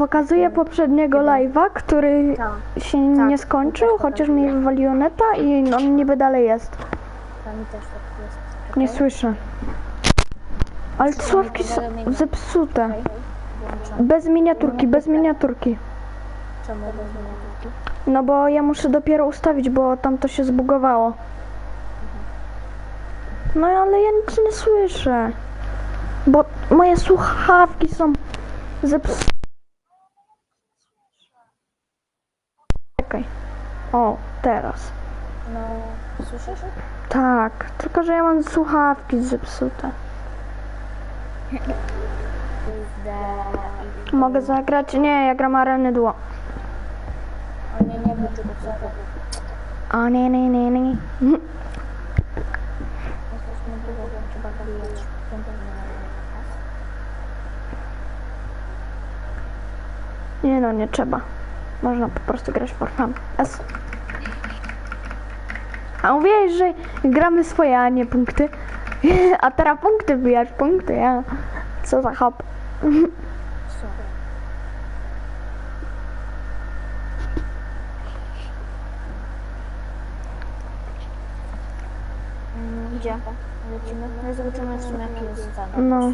pokazuję poprzedniego live'a, który Tak. się nie skończył, chociaż mi wywaliło neta i on niby dalej jest. Tam mi też tak jest. Nie słyszę. Ale sławki są zepsute. Włączam. Bez miniaturki, bez miniaturki. Czemu rozumiem? No bo ja muszę dopiero ustawić, bo tam to się zbugowało. No ale ja nic nie słyszę. Bo moje słuchawki są zepsute. Czekaj. O, teraz. No, słyszysz? Tak, tylko że ja mam słuchawki zepsute. Mogę zagrać? Nie, ja gram Areny Duo. O nie, nie wiem, czy to. O nie, nie, nie, nie. Nie no, nie trzeba. Można po prostu grać for fun. S. A mówiłeś, że gramy swoje, a nie punkty. A teraz punkty wbijasz, punkty, ja. Co za hop. Gdzie? Lecimy? Zobaczymy jaki jest stan. No.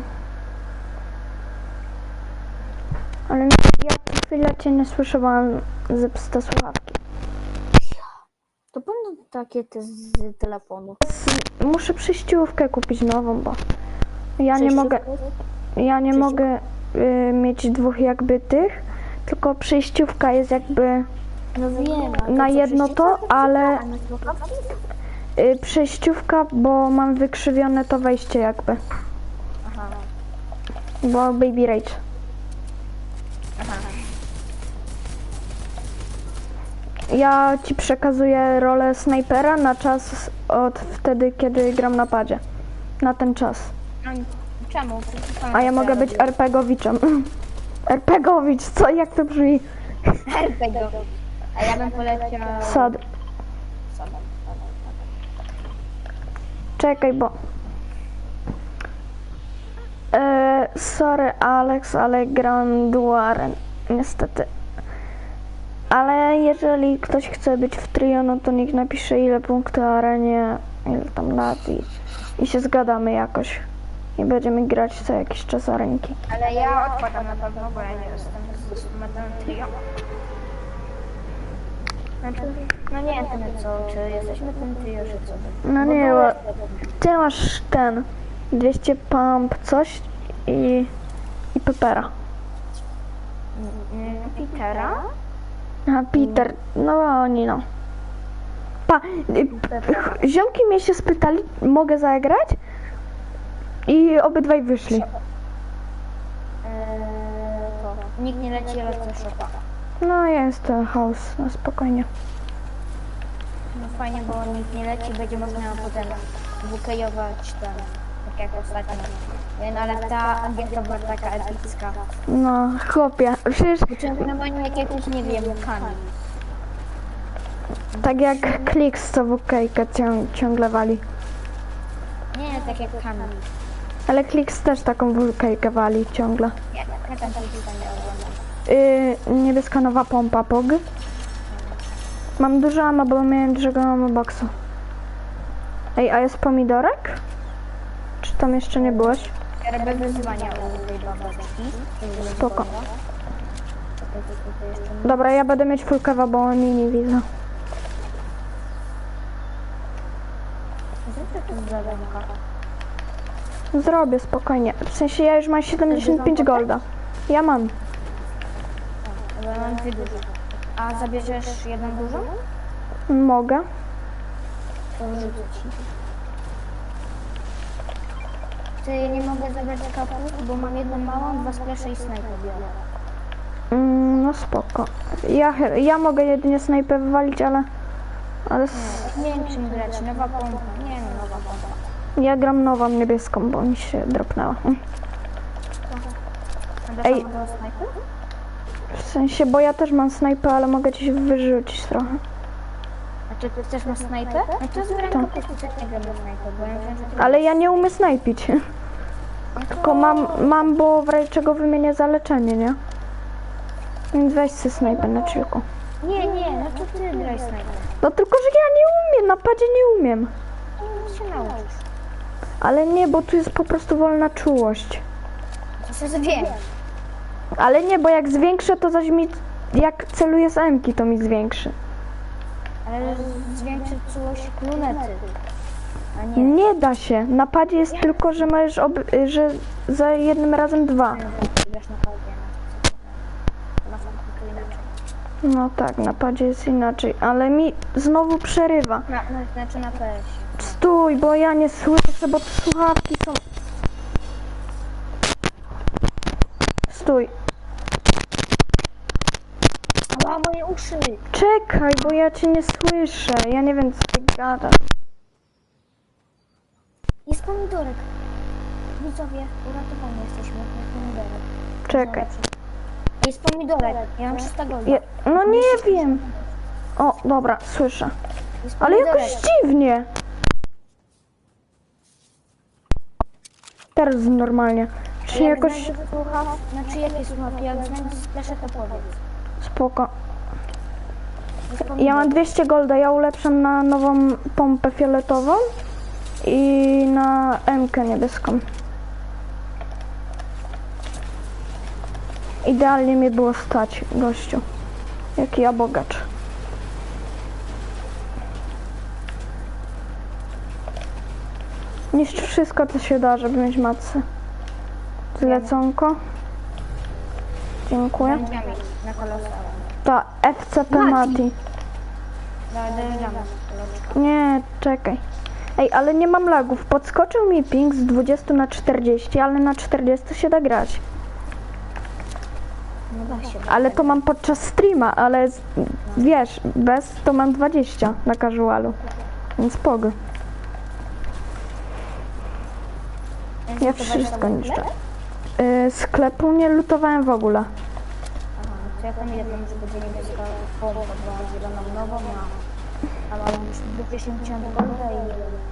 Ale ja chwilę cię nie słyszałam zepsute słuchawki. To będą takie te z telefonu. Muszę przejściówkę kupić nową, bo ja nie mogę, ja nie mogę y, mieć dwóch jakby tych, tylko przejściówka jest jakby No wiem. na jedno to, ale y, przejściówka, bo mam wykrzywione to wejście jakby, Aha. bo Baby Rage. Ja ci przekazuję rolę snajpera na czas od wtedy, kiedy gram na padzie. Na ten czas. No, czemu? A ja mogę być RPGowiczem. RPGowicz, co jak to brzmi? RPG. A ja bym poleciał... Sad. Czekaj, bo. E, sorry, Alex, ale gram duaren. Niestety. Ale jeżeli ktoś chce być w trio, no to niech napisze ile punktów arenie, ile tam lat i, i się zgadamy jakoś. I będziemy grać co jakiś czas arenki. Ale ja odpadam na pewno, bo ja nie jestem z metem trio. Znaczy, no nie wiem co, czy jesteśmy tym trio, czy co. No Bo nie, ła- ty masz ten 200 pump coś i, i pepera. Mm, Petera? A Peter, no oni no. Pa, y, ziomki mnie się spytali, mogę zagrać? I obydwaj wyszli. Eee. Nikt nie leci, ale to szopa. No jest to chaos, no spokojnie. No fajnie, bo nikt nie leci, będzie można potem wukejować ten, tak jak ostatnio. Wiem, ale ta angielska była taka epicka. No chłopie, przecież Czy normalnie jak jakiś, nie wiem, kami. tak jak Kliks co w kejkę cią, ciągle wali. Nie, tak jak kami. Ale Kliks też taką wulkejkę wali ciągle. Ja, ja tam się nie oglądam. Yy, niebieska nowa pompa POG. Mam dużo ama, bo miałem dużego ama boxu. Ej, a jest pomidorek? Czy tam jeszcze nie byłeś? Ja robię wyzwania u tej babeczki. Spoko. Dobra, ja będę mieć full kawa, bo oni nie widzą. Zrobię spokojnie. W sensie ja już mam 75 golda. Ja mam. Bo ja mam dwie duże. A zabierzesz jedną dużą? Mogę. To. Ty nie mogę zabrać kapów, bo mam jedną małą, dwa splesze i snajpę biorę. Mm, no spoko. Ja, ja mogę jedynie snajpę wywalić, ale... Ale s- Nie wiem czym grać, nowa pompa. Nie no, nowa pompa. ja gram nową niebieską, bo mi się dropnęła. Mm. Ej. W sensie, bo ja też mam snajpę, ale mogę ci wyrzucić trochę. Czy ty chcesz na snajpę? No to zbieram Tak. kapustę, tak nie gram na snajpę, bo ja wiem, że ty Ale ja nie umiem snajpić. Tylko mam, mam bo w razie czego wymienię za leczenie, nie? Więc weź se snajpę na chillku. Nie, nie, no to ty graj snajper. No tylko, że ja nie umiem, na padzie nie umiem. No się nauczysz. Ale nie, bo tu jest po prostu wolna czułość. To się zwiększ. Ale nie, bo jak zwiększę, to zaś mi... Jak celuję z M-ki, to mi zwiększy. Ale zwiększy czułość lunety. A nie. Nie da się. Na padzie jest tylko, że możesz, ob... że za jednym razem dwa. Grasz na padzie. No tak, na padzie jest inaczej, ale mi znowu przerywa. Na, no, znaczy na PS. Stój, bo ja nie słyszę, bo słuchawki są... Stój. Czekaj, bo ja cię nie słyszę. Ja nie wiem, co ty gadasz. Jest pomidorek. Widzowie, uratowani jesteśmy. Jest pomidorek. Czekaj. Jest pomidorek. Ja mam 300 golda. Je... No nie wiem. O, dobra, słyszę. Ale jakoś dziwnie. Teraz normalnie. Czy Jak jakoś znaczy jakie słuchawki, jak znajdę spleszę, to powiedz. spoko. Ja mam 200 golda, ja ulepszam na nową pompę fioletową i na MK niebieską. Idealnie mnie było stać, gościu. Jaki ja bogacz. Niszcz wszystko, co się da, żeby mieć macy. Zleconko. Dziękuję. Na kolosałem. Ta FCP Mati. Nie, czekaj. Ej, ale nie mam lagów. Podskoczył mi ping z 20 na 40, ale na 40 się da grać. Ale to mam podczas streama, ale z, wiesz, bez to mam 20 na casualu. Więc pogo. Ja wszystko niszczę. Yy, sklepu nie lutowałem w ogóle. Tam idę, to może będzie niebieska pompa, bo mam zieloną nową, a, a mam już 250 golda